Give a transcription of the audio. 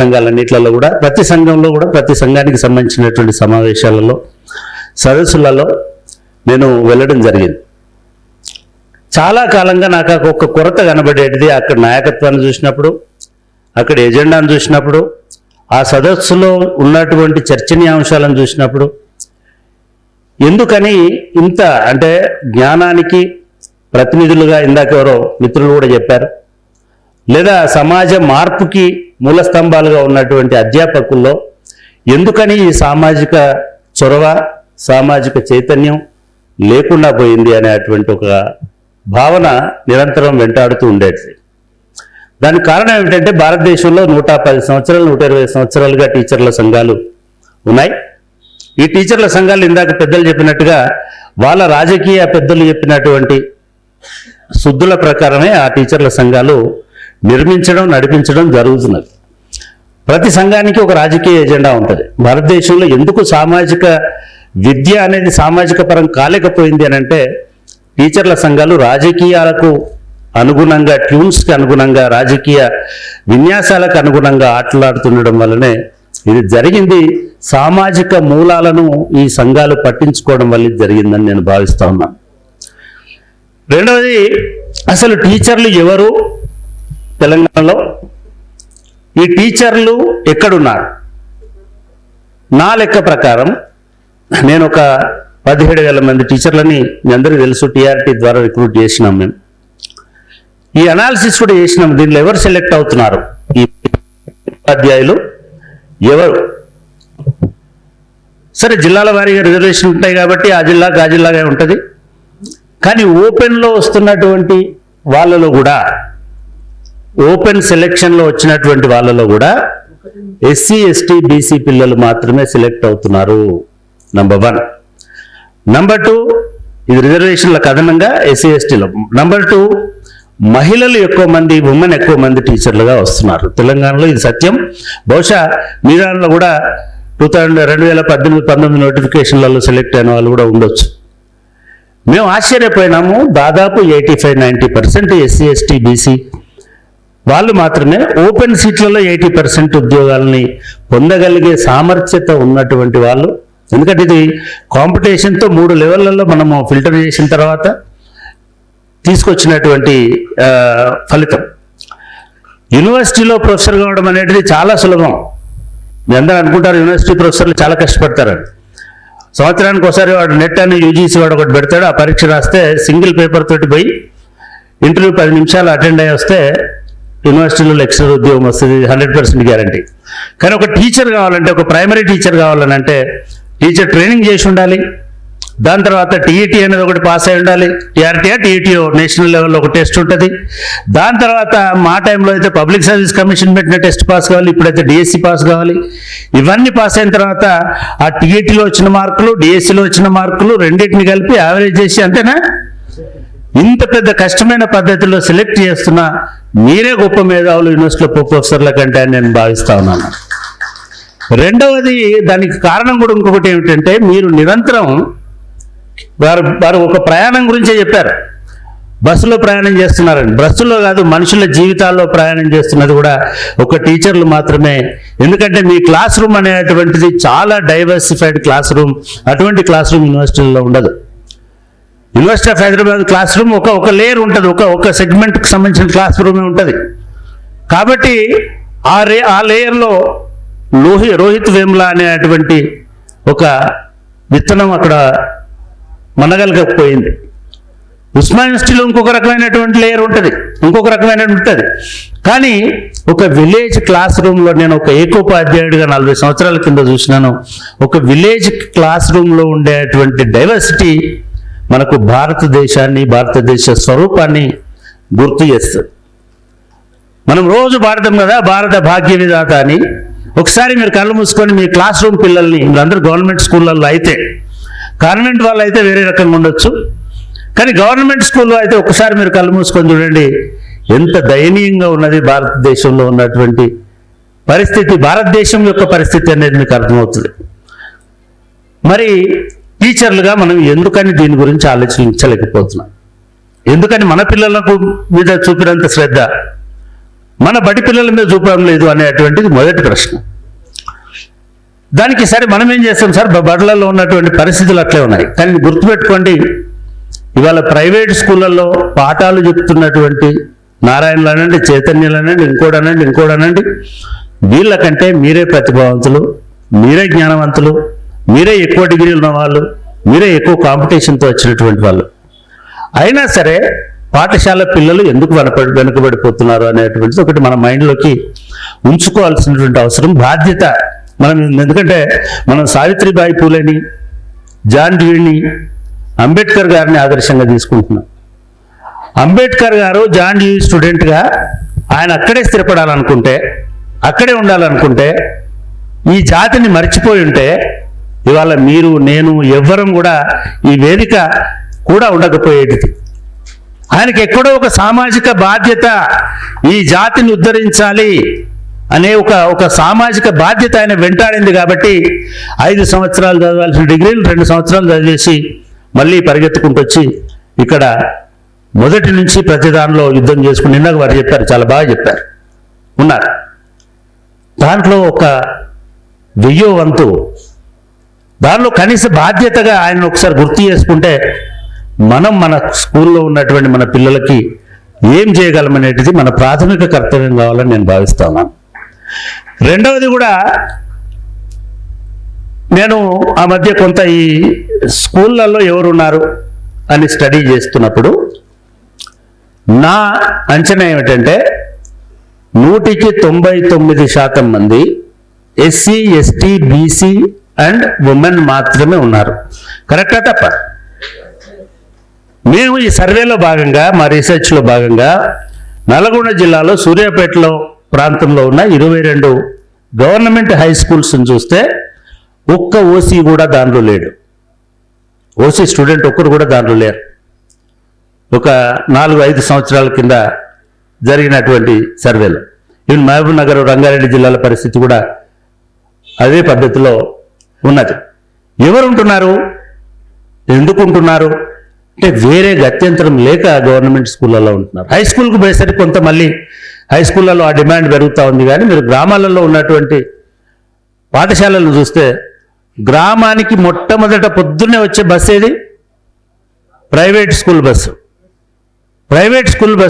సంఘాలన్నిట్లలో కూడా ప్రతి సంఘంలో కూడా ప్రతి సంఘానికి సంబంధించినటువంటి సమావేశాలలో సదస్సులలో నేను వెళ్ళడం జరిగింది. చాలా కాలంగా నాకు ఒక కొరత కనబడేటిది. అక్కడ నాయకత్వాన్ని చూసినప్పుడు అక్కడ ఎజెండాను చూసినప్పుడు ఆ సదస్సులో ఉన్నటువంటి చర్చనీయాంశాలను చూసినప్పుడు ఎందుకని ఇంత అంటే జ్ఞానానికి ప్రతినిధులుగా ఇందాక ఎవరో మిత్రులు కూడా చెప్పారు. లేదా సమాజ మార్పుకి మూల స్తంభాలుగా ఉన్నటువంటి అధ్యాపకుల్లో ఎందుకని ఈ సామాజిక చొరవ సామాజిక చైతన్యం లేకుండా పోయింది అనేటువంటి ఒక భావన నిరంతరం వెంటాడుతూ ఉండేది. దానికి కారణం ఏమిటంటే భారతదేశంలో నూట పది సంవత్సరాలు నూట ఇరవై సంవత్సరాలుగా టీచర్ల సంఘాలు ఉన్నాయి. ఈ టీచర్ల సంఘాలు ఇందాక పెద్దలు చెప్పినట్టుగా వాళ్ళ రాజకీయ పెద్దలు చెప్పినటువంటి శుద్ధుల ప్రకారమే ఆ టీచర్ల సంఘాలు నిర్మించడం నడిపించడం జరుగుతున్నది. ప్రతి సంఘానికి ఒక రాజకీయ ఎజెండా ఉంటుంది. భారతదేశంలో ఎందుకు సామాజిక విద్య అనేది సామాజిక పరం కాలేకపోయింది అని అంటే టీచర్ల సంఘాలు రాజకీయాలకు అనుగుణంగా ట్యూన్స్కి అనుగుణంగా రాజకీయ విన్యాసాలకు అనుగుణంగా ఆటలాడుతుండడం వల్లనే ఇది జరిగింది. సామాజిక మూలాలను ఈ సంఘాలు పట్టించుకోవడం వల్ల జరిగిందని నేను భావిస్తా ఉన్నాను. రెండవది అసలు టీచర్లు ఎవరు? తెలంగాణలో ఈ టీచర్లు ఎక్కడున్నారు? నా లెక్క ప్రకారం నేను ఒక పదిహేడు వేల మంది టీచర్లని మీ అందరికీ తెలుసు టీఆర్టీ ద్వారా రిక్రూట్ చేసినాం మేము. ఈ అనాలిసిస్ కూడా చేసినాం దీనిలో ఎవరు సెలెక్ట్ అవుతున్నారు? ఈ ఉపాధ్యాయులు ఎవరు? సరే జిల్లాల వారీగా రిజర్వేషన్ ఉంటాయి కాబట్టి ఆ జిల్లా ఆ జిల్లాగా ఉంటుంది. కానీ ఓపెన్లో వస్తున్నటువంటి వాళ్ళలో కూడా ఓపెన్ సెలెక్షన్లో వచ్చినటువంటి వాళ్ళలో కూడా ఎస్సీ ఎస్టీ బీసీ పిల్లలు మాత్రమే సెలెక్ట్ అవుతున్నారు నంబర్ వన్ నంబర్ టూ ఇది రిజర్వేషన్ల కథనంగా ఎస్సీ ఎస్టీలో. నంబర్ టూ మహిళలు ఎక్కువ మంది ఉమెన్ ఎక్కువ మంది టీచర్లుగా వస్తున్నారు. తెలంగాణలో ఇది సత్యం. బహుశా మీ కూడా టూ థౌజండ్ రెండు వేల పద్దెనిమిది పంతొమ్మిది నోటిఫికేషన్లలో సెలెక్ట్ అయిన వాళ్ళు కూడా ఉండొచ్చు. మేము ఆశ్చర్యపోయినాము. దాదాపు eighty five ninety percent SC ST BC వాళ్ళు మాత్రమే ఓపెన్ సీట్లలో ఎయిటీ పర్సెంట్ ఉద్యోగాలని పొందగలిగే సామర్థ్యత ఉన్నటువంటి వాళ్ళు. ఎందుకంటే ఇది కాంపిటీషన్తో మూడు లెవెల్లలో మనము ఫిల్టర్ చేసిన తర్వాత తీసుకొచ్చినటువంటి ఫలితం. యూనివర్సిటీలో ప్రొఫెసర్ కావడం అనేది చాలా సులభం. మీ అందరూ అనుకుంటారు యూనివర్సిటీ ప్రొఫెసర్లు చాలా కష్టపడతారని సంవత్సరానికి ఒకసారి వాడు నెట్ అని యూజీసీ వాడు ఒకటి పెడతాడు ఆ పరీక్ష రాస్తే సింగిల్ పేపర్ తోటి పోయి ఇంటర్వ్యూ పది నిమిషాలు అటెండ్ అయ్యి వస్తే యూనివర్సిటీలో లెక్చరర్ ఉద్యోగం వస్తుంది హండ్రెడ్ పర్సెంట్ గ్యారంటీ కానీ ఒక టీచర్ కావాలంటే ఒక ప్రైమరీ టీచర్ కావాలని అంటే టీచర్ ట్రైనింగ్ చేసి ఉండాలి. దాని తర్వాత టీఈటీ అనేది ఒకటి పాస్ అయి ఉండాలి. టీఆర్టీఆ టీఈటీఓ నేషనల్ లెవెల్లో ఒక టెస్ట్ ఉంటుంది. దాని తర్వాత మా టైంలో అయితే పబ్లిక్ సర్వీస్ కమిషన్ పెట్టిన టెస్ట్ పాస్ కావాలి. ఇప్పుడైతే డిఎస్సి పాస్ కావాలి. ఇవన్నీ పాస్ అయిన తర్వాత ఆ టీఈటీలో వచ్చిన మార్కులు డిఎస్సిలో వచ్చిన మార్కులు రెండింటిని కలిపి యావరేజ్ చేసి అంతేనా? ఇంత పెద్ద కష్టమైన పద్ధతిలో సెలెక్ట్ చేస్తున్న మీరే గొప్ప మేధావులు యూనివర్సిటీలో ప్రొఫెసర్ల కంటే అని నేను భావిస్తా ఉన్నాను. రెండవది దానికి కారణం కూడా ఇంకొకటి ఏమిటంటే మీరు నిరంతరం వారు వారు ఒక ప్రయాణం గురించే చెప్పారు. బస్సులో ప్రయాణం చేస్తున్నారండి బస్సులో కాదు మనుషుల జీవితాల్లో ప్రయాణం చేస్తున్నది కూడా ఒక టీచర్లు మాత్రమే. ఎందుకంటే మీ క్లాస్ రూమ్ అనేటువంటిది చాలా డైవర్సిఫైడ్ క్లాస్ రూమ్ అటువంటి క్లాస్ రూమ్ యూనివర్సిటీల్లో ఉండదు. University of Hyderabad class room ఒక ఒక లేయర్ ఉంటుంది. ఒక ఒక సెగ్మెంట్కి సంబంధించిన క్లాస్ రూమే ఉంటుంది. కాబట్టి ఆ రే ఆ లేయర్లో లోహి రోహిత్ వేముల అనేటువంటి ఒక విత్తనం అక్కడ మనగలకపోయింది ఉస్మాన్ యూనివర్సిటీలో ఇంకొక రకమైనటువంటి లేయర్ ఉంటుంది. ఇంకొక రకమైన ఉంటుంది. కానీ ఒక విలేజ్ క్లాస్ రూమ్లో నేను ఒక ఏకోపాధ్యాయుడిగా నలభై సంవత్సరాల కింద చూసినాను. ఒక విలేజ్ క్లాస్ రూమ్లో ఉండేటువంటి డైవర్సిటీ మనకు భారతదేశాన్ని భారతదేశ స్వరూపాన్ని గుర్తు చేస్తుంది. మనం రోజు పాడతాం కదా భారత భాగ్య విధాత అని. ఒకసారి మీరు కళ్ళు మూసుకొని మీ క్లాస్ రూమ్ పిల్లల్ని మీరందరూ గవర్నమెంట్ స్కూళ్ళల్లో అయితే కాన్వెంట్ వాళ్ళు అయితే వేరే రకంగా ఉండొచ్చు. కానీ గవర్నమెంట్ స్కూల్లో అయితే ఒకసారి మీరు కళ్ళు మూసుకొని చూడండి ఎంత దయనీయంగా ఉన్నది భారతదేశంలో ఉన్నటువంటి పరిస్థితి భారతదేశం యొక్క పరిస్థితి అనేది మీకు అర్థమవుతుంది. మరి టీచర్లుగా మనం ఎందుకని దీని గురించి ఆలోచించలేకపోతున్నాం. ఎందుకని మన పిల్లలకు మీద చూపినంత శ్రద్ధ మన బడి పిల్లల మీద చూపడం లేదు అనేటువంటిది మొదటి ప్రశ్న. దానికి సరే మనం ఏం చేస్తాం సార్? బడులలో ఉన్నటువంటి పరిస్థితులు అట్లే ఉన్నాయి. కానీ గుర్తుపెట్టుకోండి ఇవాళ ప్రైవేట్ స్కూళ్ళల్లో పాఠాలు చెప్తున్నటువంటి నారాయణలు అనండి అనండి ఇంకోడనండి ఇంకోడనండి వీళ్ళకంటే మీరే ప్రతిభావంతులు మీరే జ్ఞానవంతులు మీరే ఎక్కువ డిగ్రీలు ఉన్న వాళ్ళు మీరే ఎక్కువ కాంపిటీషన్తో వచ్చినటువంటి వాళ్ళు. అయినా సరే పాఠశాల పిల్లలు ఎందుకు వెనకబడి వెనుకబడిపోతున్నారు అనేటువంటిది ఒకటి మన మైండ్లోకి ఉంచుకోవాల్సినటువంటి అవసరం బాధ్యత. మనం ఎందుకంటే మనం సావిత్రిబాయి పూలేని జాన్ డ్యూని అంబేద్కర్ గారిని ఆదర్శంగా తీసుకుంటున్నాం. అంబేద్కర్ గారు జాన్ డ్యూ స్టూడెంట్గా ఆయన అక్కడే స్థిరపడాలనుకుంటే అక్కడే ఉండాలనుకుంటే ఈ జాతిని మర్చిపోయి ఉంటే ఇవాళ మీరు నేను ఎవ్వరం కూడా ఈ వేదిక కూడా ఉండకపోయేది ఆయనకి ఎక్కడో ఒక సామాజిక బాధ్యత ఈ జాతిని ఉద్ధరించాలి అనే ఒక ఒక సామాజిక బాధ్యత ఆయన వెంటాడింది కాబట్టి ఐదు సంవత్సరాలు చదవాల్సిన డిగ్రీలు రెండు సంవత్సరాలు చదివేసి మళ్ళీ పరిగెత్తుకుంటూ వచ్చి ఇక్కడ మొదటి నుంచి ప్రతిదానిలో యుద్ధం చేసుకుని నిన్నగా వారు చెప్పారు చాలా బాగా చెప్పారు. ఉన్నారు. దాంట్లో ఒక వెయ్యో వంతు దానిలో కనీస బాధ్యతగా ఆయన ఒకసారి గుర్తు చేసుకుంటే మనం మన స్కూల్లో ఉన్నటువంటి మన పిల్లలకి ఏం చేయగలమనేటిది మన ప్రాథమిక కర్తవ్యం కావాలని నేను భావిస్తాను రెండవది కూడా నేను ఆ మధ్య కొంత ఈ స్కూళ్ళల్లో ఎవరున్నారు అని స్టడీ చేస్తున్నప్పుడు నా అంచనా ఏమిటంటే నూటికి తొంభై తొమ్మిది శాతం మంది SC ST BC and women మాత్రమే ఉన్నారు. కరెక్టా తప్ప? మేము ఈ సర్వేలో భాగంగా మా రీసెర్చ్లో భాగంగా నల్గొండ జిల్లాలో సూర్యాపేటలో ప్రాంతంలో ఉన్న ఇరవై రెండు గవర్నమెంట్ హై స్కూల్స్ని చూస్తే ఒక్క ఓసీ కూడా దానిలో లేడు. ఓసీ స్టూడెంట్ ఒక్కరు కూడా దానిలో లేరు. ఒక నాలుగు ఐదు సంవత్సరాల కింద జరిగినటువంటి సర్వేలో. ఈవెన్ మహబూబ్ నగర్ రంగారెడ్డి జిల్లాల పరిస్థితి కూడా అదే పద్ధతిలో ఉన్నది. ఎవరు ఉంటున్నారు ఎందుకు ఉంటున్నారు అంటే వేరే గత్యంతరం లేక గవర్నమెంట్ స్కూళ్ళలో ఉంటున్నారు. హై స్కూల్కి పోయేసరికి కొంత మళ్ళీ హై స్కూళ్ళలో ఆ డిమాండ్ పెరుగుతూ ఉంది కానీ మీరు గ్రామాలలో ఉన్నటువంటి పాఠశాలలను చూస్తే గ్రామానికి మొట్టమొదట పొద్దున్నే వచ్చే బస్సు ఏది? Private school bus. Private school bus